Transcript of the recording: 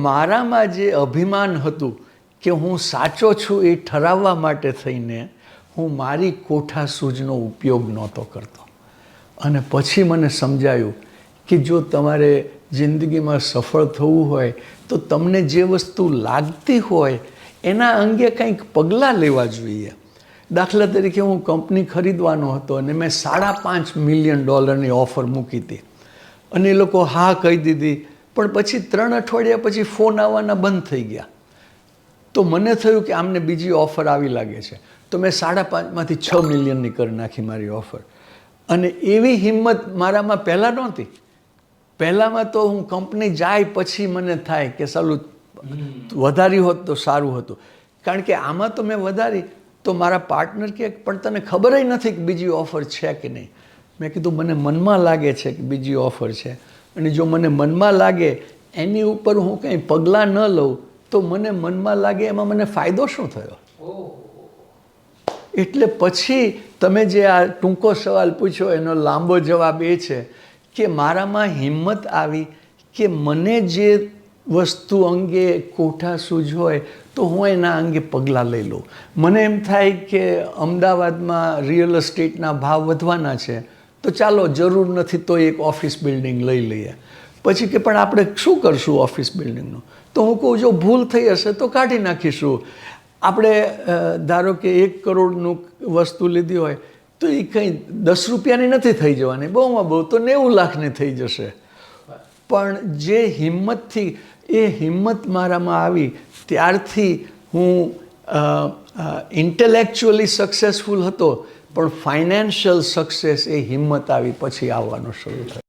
મારામાં જે અભિમાન હતું કે હું સાચો છું એ ઠરાવવા માટે થઈને હું મારી કોઠા સૂજનો ઉપયોગ નહોતો કરતો. અને પછી મને સમજાયું કે જો તમારે જિંદગીમાં સફળ થવું હોય તો તમને જે વસ્તુ લાગતી હોય એના અંગે કંઈક પગલાં લેવા જોઈએ. દાખલા તરીકે હું કંપની ખરીદવાનો હતો અને મેં સાડા પાંચ મિલિયન ડોલરની ઓફર મૂકી હતી. અને એ લોકો હા કહી દીધી પણ પછી ત્રણ અઠવાડિયા પછી ફોન આવવાના બંધ થઈ ગયા. તો મને થયું કે આમને બીજી ઓફર આવી લાગે છે. તો મેં સાડા પાંચમાંથી છ મિલિયનની કરી નાખી મારી ઓફર. અને એવી હિંમત મારામાં પહેલાં નહોતી. પહેલાંમાં તો હું કંપની જાય પછી મને થાય કે સાલું વધારી હોત તો સારું હતું. કારણ કે આમાં તો મેં વધારી. તો મારા પાર્ટનર કે પણ તને ખબર નથી કે બીજી ઓફર છે કે નહીં. મેં કીધું, મને મનમાં લાગે છે કે બીજી ઓફર છે. અને જો મને મનમાં લાગે એની ઉપર હું કંઈ પગલાં ન લઉં, તો મને મનમાં લાગે એમાં મને ફાયદો શું થયો? એટલે પછી તમે જે આ ટૂંકો સવાલ પૂછ્યો, એનો લાંબો જવાબ એ છે કે મારામાં હિંમત આવી કે મને જે વસ્તુ અંગે કોઠા સૂજ હોય, તો હું એના અંગે પગલાં લઈ લઉં. મને એમ થાય કે અમદાવાદમાં રિયલ એસ્ટેટના ભાવ વધવાના છે. તો ચાલો, જરૂર નથી તો એક ઓફિસ બિલ્ડિંગ લઈ લઈએ. પછી કે, પણ આપણે શું કરશું ઓફિસ બિલ્ડિંગનું તો હું કહું, જો ભૂલ થઈ હશે તો કાઢી નાખીશું. આપણે ધારો કે એક કરોડનું વસ્તુ લીધી હોય, તો એ કંઈ દસ રૂપિયાની નથી થઈ જવાની. બહુમાં બહુ તો નેવું લાખની થઈ જશે. પણ જે હિંમતથી, એ હિંમત મારામાં આવી, ત્યારથી હું ઇન્ટેલેક્ચ્યુઅલી સક્સેસફુલ હતો પણ ફાઇનાન્શિયલ સક્સેસ એ હિંમત આવી પછી આવવાનું શરૂ થયો.